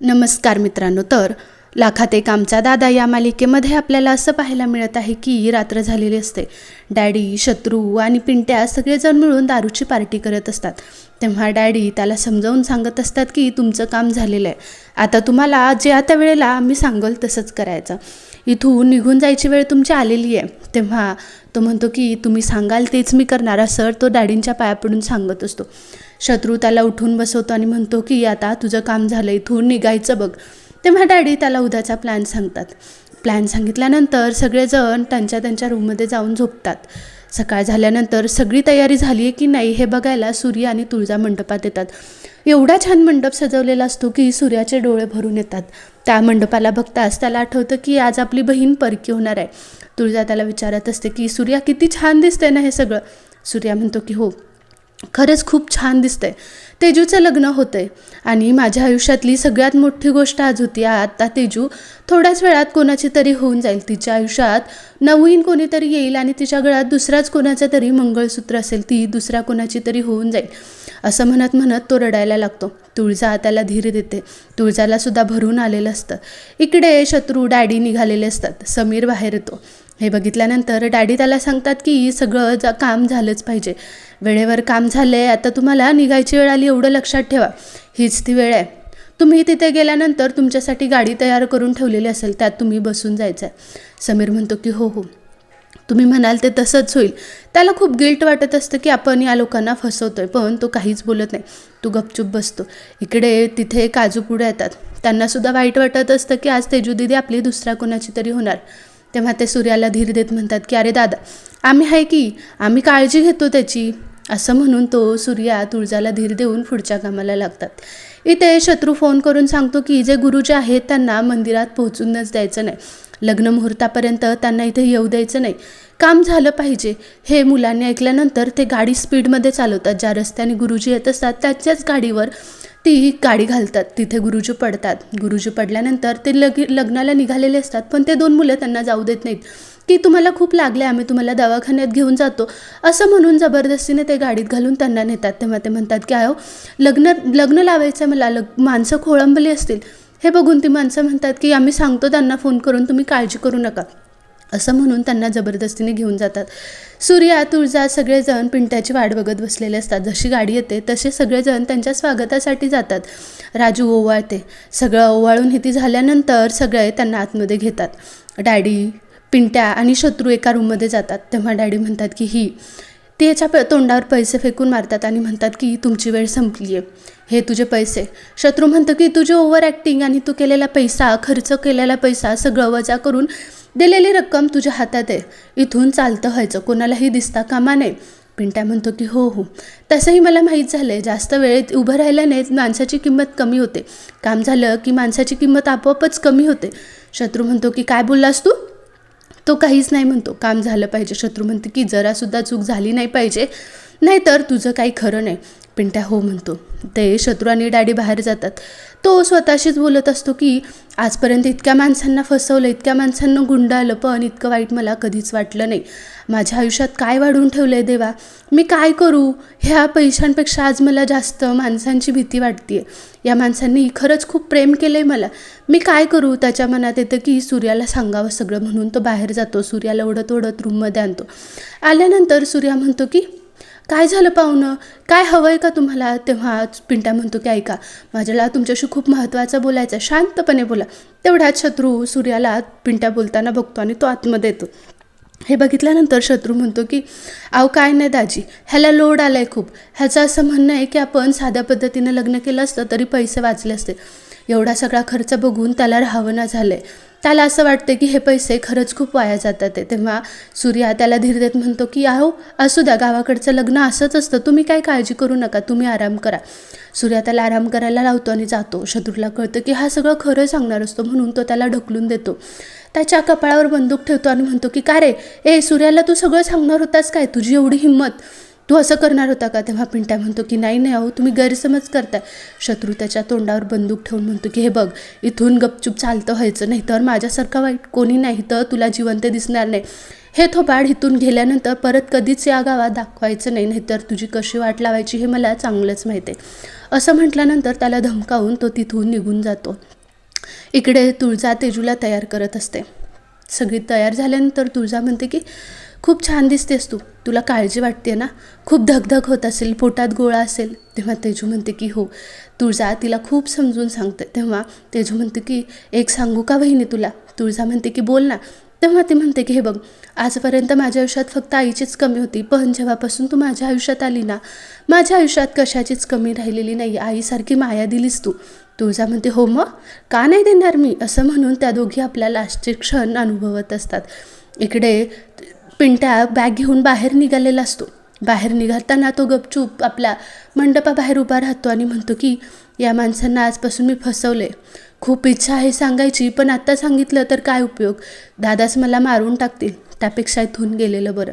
नमस्कार मित्रांनो तर लाखात एक आमचा दादा या मालिकेमध्ये आपल्याला असं पाहायला मिळत आहे की रात्र झालेली असते. डॅडी शत्रू आणि पिंट्या सगळेजण मिळून दारूची पार्टी करत असतात. तेव्हा डॅडी त्याला समजावून सांगत असतात की तुमचं काम झालेलं आहे. आता तुम्हाला जे आता वेळेला आम्ही सांगल तसंच करायचं. इथून निघून जायची वेळ तुमची आलेली आहे. तेव्हा तो म्हणतो की तुम्ही सांगाल तेच मी करणार असं तो डॅडींच्या पाया पडून सांगत असतो. शत्रू त्याला उठून बसवतो आणि म्हणतो की आता तुझं काम झालं इथून निघायचं बघ. तेव्हा डॅडी त्याला उद्याचा प्लॅन सांगतात. प्लॅन सांगितल्यानंतर सगळेजण त्यांच्या त्यांच्या रूममध्ये जाऊन झोपतात. सकाळ झाल्यानंतर सगळी तयारी झाली आहे की नाही हे बघायला सूर्य आणि तुळजा मंडपात येतात. एवढा छान मंडप सजवलेला असतो की सूर्याचे डोळे भरून येतात. त्या मंडपाला बघताच त्याला आठवतं की आज आपली बहीण परकी होणार आहे. तुळजा त्याला विचारत असते की सूर्या किती छान दिसतंय ना हे सगळं. सूर्या म्हणतो की हो. खरंच खूप छान दिसतंय. तेजूचं लग्न होतंय. आणि माझ्या आयुष्यातली सगळ्यात मोठी गोष्ट आज होती आता तेजू थोड्याच वेळात कोणाची तरी होऊन जाईल. तिच्या आयुष्यात नवीन कोणीतरी येईल आणि तिच्या गळ्यात दुसराच कोणाचं तरी मंगळसूत्र असेल ती दुसऱ्या कोणाची तरी होऊन जाईल असं म्हणत म्हणत तो रडायला लागतो. तुळजा त्याला धीर देते. तुळजाला सुद्धा भरून आलेलं असतं. इकडे शत्रू डॅडी निघालेले असतात. समीर बाहेर येतो. हे बघितल्यानंतर डॅडी त्याला सांगतात की सगळं जा काम झालंच पाहिजे. वेळेवर काम झालं आहे आता तुम्हाला निघायची वेळ आली एवढं लक्षात ठेवा. हीच ती वेळ आहे. तुम्ही तिथे गेल्यानंतर तुमच्यासाठी गाडी तयार करून ठेवलेली असेल त्यात तुम्ही बसून जायचं आहे समीर म्हणतो की हो हो. तुम्ही म्हणाल ते तसंच होईल. त्याला खूप गिल्ट वाटत असतं की आपण या लोकांना फसवतोय पण तो काहीच बोलत नाही. तो गपचूप बसतो. इकडे तिथे काजू पुढे येतात. त्यांनासुद्धा वाईट वाटत असतं की आज तेजू दिदी आपली दुसऱ्या कोणाची तरी होणार. तेव्हा ते सूर्याला धीर देत म्हणतात की अरे दादा आम्ही आहे की आम्ही काळजी घेतो त्याची. असं म्हणून तो सूर्या तुळजाला धीर देऊन पुढच्या कामाला लागतात. इथे शत्रू फोन करून सांगतो की जे गुरुजी आहेत त्यांना मंदिरात पोहोचूनच द्यायचं नाही. लग्न मुहूर्तापर्यंत त्यांना इथे येऊ द्यायचं नाही. काम झालं पाहिजे. हे मुलांनी ऐकल्यानंतर ते गाडी स्पीडमध्ये चालवतात. ज्या रस्त्याने गुरुजी येत असतात त्याच्याच गाडीवर ती गाडी घालतात. तिथे गुरुजी पडतात. गुरुजी पडल्यानंतर ते लग लग्नाला निघालेले असतात. पण ते दोन मुलं त्यांना जाऊ देत नाहीत. की तुम्हाला खूप लागले आम्ही तुम्हाला दवाखान्यात घेऊन जातो. असं म्हणून जबरदस्तीने ते गाडीत घालून त्यांना नेतात. तेव्हा ते म्हणतात की अहो लग्न लग्न लावायचं मला. लग माणसं खोळंबली असतील. हे बघून ती माणसं म्हणतात की आम्ही सांगतो त्यांना फोन करून तुम्ही काळजी करू नका. असं म्हणून त्यांना जबरदस्तीने घेऊन जातात. सूर्या तुळजा सगळेजण पिंट्याची वाट बघत बसलेले असतात. जशी गाडी येते तसे सगळेजण त्यांच्या स्वागतासाठी जातात. राजू ओवाळते. सगळं ओवाळून हिती झाल्यानंतर सगळे त्यांना आतमध्ये घेतात. डॅडी पिंट्या आणि शत्रू एका रूममध्ये जातात. तेव्हा डॅडी म्हणतात की ही ते याच्या प तोंडावर पैसे फेकून मारतात आणि म्हणतात की तुमची वेळ संपली आहे हे तुझे पैसे. शत्रू म्हणतं की तुझे ओव्हर ॲक्टिंग आणि तू केलेला पैसा खर्च केलेला पैसा सगळं वजा करून दिलेली रक्कम तुझ्या हातात आहे. इथून चालतं व्हायचं. कोणालाही दिसता कामा नये. पिंट्या म्हणतो की हो हो. तसंही मला माहीत झालं आहे जास्त वेळेत उभं राहिल्याने माणसाची किंमत कमी होते. काम झालं की माणसाची किंमत आपोआपच कमी होते. शत्रू म्हणतो की काय बोललास तू? तो काहीच नाही म्हणतो. काम झालं पाहिजे. शत्रू म्हणते की जरासुद्धा चूक झाली नाही पाहिजे. नाहीतर तुझं काही खरं नाही. पिंट्या हो म्हणतो. ते शत्रू आणि डॅडी बाहेर जातात. तो स्वतःशीच बोलत असतो की आजपर्यंत इतक्या माणसांना फसवलं इतक्या माणसांना गुंडाळलं पण इतकं वाईट मला कधीच वाटलं नाही. माझ्या आयुष्यात काय वाढून ठेवलं आहे देवा? मी काय करू? ह्या पैशांपेक्षा आज मला जास्त माणसांची भीती वाटते या माणसांनी खरंच खूप प्रेम केलं आहे मला. मी काय करू त्याच्या मनात येतं की सूर्याला सांगावं सगळं म्हणून तो बाहेर जातो. सूर्याला ओढत ओढत रूममध्ये आणतो. आल्यानंतर सूर्या म्हणतो की काय झालं पाहुणं? काय हवं आहे का तुम्हाला? तेव्हा पिंटा म्हणतो की ऐका माझ्याला तुमच्याशी खूप महत्त्वाचं बोलायचं आहे. शांतपणे बोला. तेवढ्यात शत्रू सूर्याला पिंट्या बोलताना बघतो आणि तो आतमध्ये येतो. हे बघितल्यानंतर शत्रू म्हणतो की अहो काय नाही दाजी. ह्याला लोड आला आहे खूप. ह्याचं असं म्हणणं आहे की आपण साध्या पद्धतीनं लग्न केलं असतं तरी पैसे वाचले असते. एवढा सगळा खर्च बघून त्याला राहावं ना झालं आहे त्याला असं वाटतं की हे पैसे खरंच खूप वाया जातात आहे. तेव्हा सूर्या त्याला धीर देत म्हणतो की आहो असू द्या गावाकडचं लग्न असंच असतं. तुम्ही काय काळजी करू नका तुम्ही आराम करा. सूर्या त्याला आराम करायला लावतो आणि जातो. शत्रूला कळतं की हा सगळं खरं सांगणार असतो म्हणून तो त्याला ढकलून देतो. त्याच्या कपाळावर बंदूक ठेवतो आणि म्हणतो की का रे? ए सूर्याला तू सगळं सांगणार होतास काय? तुझी एवढी हिंमत. तू असं करणार होता का? तेव्हा पिंट्या म्हणतो की नाही नाही अहो तुम्ही गैरसमज करताय. शत्रू त्याच्या तोंडावर बंदूक ठेवून म्हणतो की हे बघ इथून गपचूप चालतं व्हायचं नाही तर माझ्यासारखा वाईट कोणी नाही तर तुला जिवंत दिसणार नाही. हे थोबाड इथून गेल्यानंतर परत कधीच या गावात दाखवायचं नाही नाहीतर तुझी कशी वाट लावायची हे मला चांगलंच माहीत आहे. असं म्हटल्यानंतर त्याला धमकावून तो तिथून निघून जातो. इकडे तुळजा तेजूला तयार करत असते. सगळी तयार झाल्यानंतर तुळजा म्हणते की खूप छान दिसतेस तू. तुला काळजी वाटते ना? खूप धगधग होत असेल पोटात गोळा असेल. तेव्हा तेजू म्हणते की हो. तुळजा तिला खूप समजून सांगते. तेव्हा तेजू म्हणते की एक सांगू का बहिणी तुला? तुळजा म्हणते की बोल ना. तेव्हा ती म्हणते की हे बघ आजपर्यंत माझ्या आयुष्यात फक्त आईचीच कमी होती. पण जेव्हापासून तू माझ्या आयुष्यात आली ना माझ्या आयुष्यात कशाचीच कमी राहिलेली नाही. आईसारखी माया दिलीस तू. तुळजा म्हणते हो मग? का नाही देणार मी? असं म्हणून त्या दोघी आपल्या लास्टचे क्षण अनुभवत असतात. इकडे पिंट्या बॅग घेऊन बाहेर निघालेला असतो. बाहेर निघताना तो गपचूप आपल्या मंडपाबाहेर उभा राहतो आणि म्हणतो की या माणसांना आजपासून मी फसवले खूप इच्छा आहे सांगायची पण आत्ता सांगितलं तर काय उपयोग? दादाच मला मारून टाकतील. त्यापेक्षा इथून गेलेलं बरं.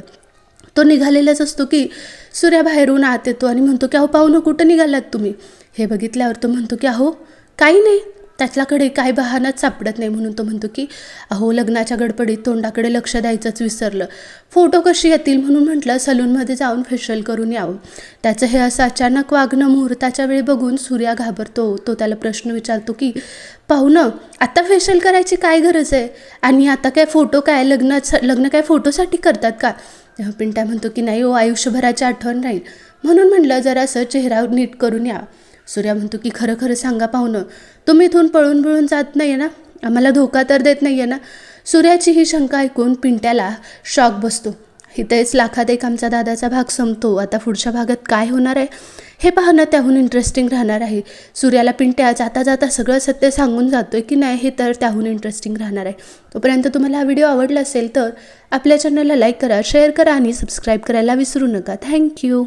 तो निघालेलाच असतो की सूर्या बाहेरून आत येतो आणि म्हणतो की अहो पाहुणं कुठं निघालात तुम्ही? हे बघितल्यावर तो म्हणतो की अहो काही नाही. त्याच्याकडे काय बहानाच सापडत नाही म्हणून तो म्हणतो की अहो लग्नाच्या गडबडीत तोंडाकडे लक्ष द्यायचंच विसरलं. फोटो कशी येतील म्हणून म्हटलं सलूनमध्ये जाऊन फेशियल करून यावं. त्याचं हे असं अचानक वागणं मुहूर्ताच्या वेळी बघून सूर्या घाबरतो. तो त्याला प्रश्न विचारतो की पाहुणं आता फेशियल करायची काय गरज आहे? आणि आता काय फोटो काय लग्नाचं लग्न काय फोटोसाठी करतात का? तेव्हा पिंट्या म्हणतो की नाही ओ आयुष्यभराची आठवण राहील. म्हणून म्हटलं जरासं चेहरा नीट करून या. सूर्या म्हणतो की खरं खरं सांगा पाहुणं. तुम्ही इथून पळून पळून जात नाही आहे ना? आम्हाला धोका तर देत नाही आहे ना? सूर्याची ही शंका ऐकून पिंट्याला शॉक बसतो. इथेच लाखात एक आमचा दादाचा भाग संपतो. आता पुढच्या भागात काय होणार आहे? हे पाहणं त्याहून इंटरेस्टिंग राहणार आहे. सूर्याला पिंट्या जाता जाता सगळं सत्य सांगून जातो आहे की नाही हे तर त्याहून इंटरेस्टिंग राहणार आहे. तोपर्यंत तुम्हाला हा व्हिडिओ आवडला असेल तर आपल्या चॅनलला लाईक करा शेअर करा आणि सबस्क्राईब करायला विसरू नका. थँक्यू